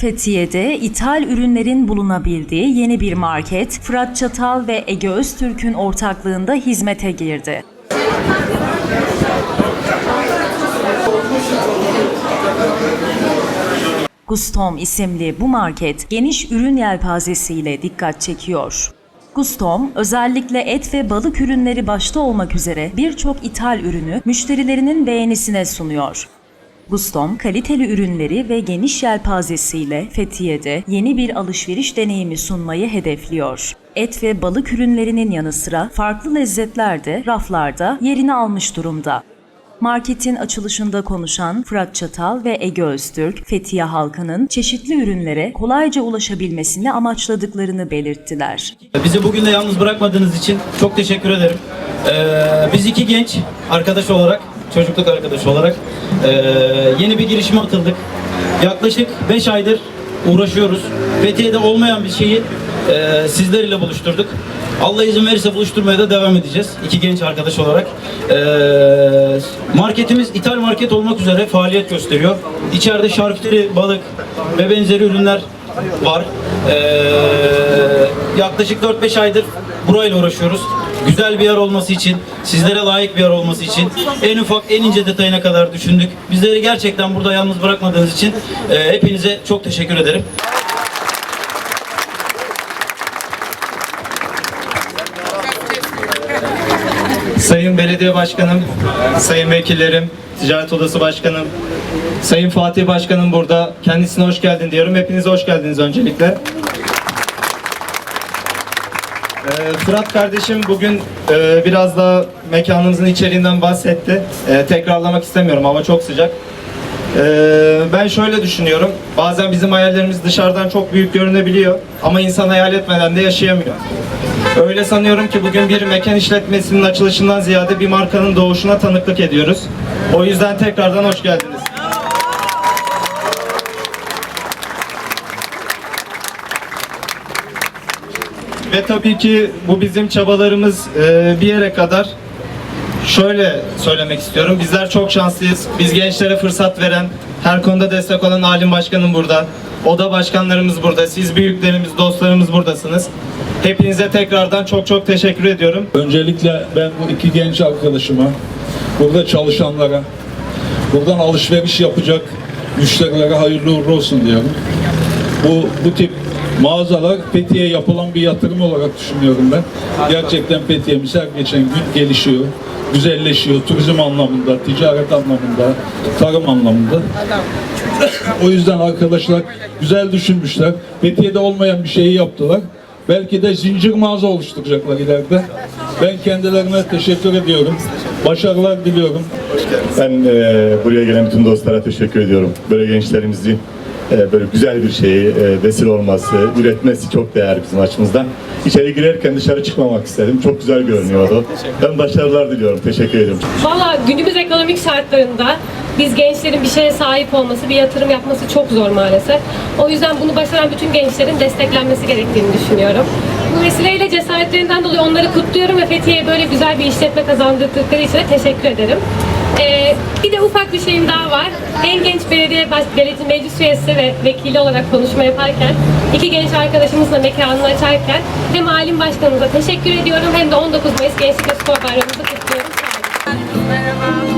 Fethiye'de ithal ürünlerin bulunabildiği yeni bir market Fırat Çatal ve Ege Öztürk'ün ortaklığında hizmete girdi. Gustom isimli bu market geniş ürün yelpazesiyle dikkat çekiyor. Gustom, özellikle et ve balık ürünleri başta olmak üzere birçok ithal ürünü müşterilerinin beğenisine sunuyor. Gustom, kaliteli ürünleri ve geniş yelpazesiyle Fethiye'de yeni bir alışveriş deneyimi sunmayı hedefliyor. Et ve balık ürünlerinin yanı sıra farklı lezzetler de raflarda yerini almış durumda. Marketin açılışında konuşan Fırat Çatal ve Ege Öztürk, Fethiye halkının çeşitli ürünlere kolayca ulaşabilmesini amaçladıklarını belirttiler. Bizi bugün de yalnız bırakmadığınız için çok teşekkür ederim. Ee, biz iki genç arkadaş olarak, çocukluk arkadaşı olarak ee, yeni bir girişime atıldık. Yaklaşık 5 aydır uğraşıyoruz. Fethiye'de olmayan bir şeyi ee, sizler ile buluşturduk. Allah izin verirse buluşturmaya da devam edeceğiz. İki genç arkadaş olarak. Ee, marketimiz ithal market olmak üzere faaliyet gösteriyor. İçeride şarküteri, balık ve benzeri ürünler var. Ee, yaklaşık 4-5 aydır burayla uğraşıyoruz. Güzel bir yer olması için, sizlere layık bir yer olması için en ufak, en ince detayına kadar düşündük. Bizleri gerçekten burada yalnız bırakmadığınız için e, hepinize çok teşekkür ederim. Sayın Belediye Başkanım, Sayın Vekillerim, Ticaret Odası Başkanım, Sayın Fatih Başkanım burada. Kendisine hoş geldin diyorum. Hepiniz hoş geldiniz öncelikle. Ee, Fırat kardeşim bugün e, biraz daha mekanımızın içeriğinden bahsetti. E, tekrarlamak istemiyorum ama çok sıcak. Ee, ben şöyle düşünüyorum. Bazen bizim hayallerimiz dışarıdan çok büyük görünebiliyor ama insan hayal etmeden de yaşayamıyor. Öyle sanıyorum ki bugün bir mekan işletmesinin açılışından ziyade bir markanın doğuşuna tanıklık ediyoruz. O yüzden tekrardan hoş geldiniz. Ve tabii ki bu bizim çabalarımız e, bir yere kadar. Şöyle söylemek istiyorum. Bizler çok şanslıyız. Biz gençlere fırsat veren, her konuda destek olan Alim Başkanım burada. Oda başkanlarımız burada. Siz büyüklerimiz, dostlarımız buradasınız. Hepinize tekrardan çok çok teşekkür ediyorum. Öncelikle ben bu iki genç arkadaşıma, burada çalışanlara, buradan alışveriş yapacak müşterilere hayırlı uğurlu olsun diyorum. Bu, bu tip mağazalar Fethiye'ye yapılan bir yatırım olarak düşünüyorum ben. Gerçekten Fethiye'miz her geçen gün gelişiyor, güzelleşiyor. Turizm anlamında, ticaret anlamında, tarım anlamında. o yüzden arkadaşlar güzel düşünmüşler. Fethiye'de olmayan bir şeyi yaptılar. Belki de zincir mağaza oluşturacaklar ileride. Ben kendilerine teşekkür ediyorum. Başarılar diliyorum. Ben e, buraya gelen bütün dostlara teşekkür ediyorum. Böyle gençlerimizin e, böyle güzel bir şeyi e, vesile olması, üretmesi çok değerli bizim açımızdan. İçeri girerken dışarı çıkmamak istedim. Çok güzel görünüyordu. Ben başarılar diliyorum. Teşekkür ederim. Valla günümüz ekonomik şartlarında biz gençlerin bir şeye sahip olması, bir yatırım yapması çok zor maalesef. O yüzden bunu başaran bütün gençlerin desteklenmesi gerektiğini düşünüyorum. Bu vesileyle cesaretlerinden dolayı onları kutluyorum ve Fethiye'ye böyle güzel bir işletme kazandırdıkları için de teşekkür ederim. Ee, bir de ufak var. En genç belediye belediye meclis üyesi ve vekili olarak konuşma yaparken iki genç arkadaşımızla mekanını açarken hem alim başkanımıza teşekkür ediyorum hem de 19 Mayıs Gençlik ve Spor Bayramımızı kutluyorum. Olun.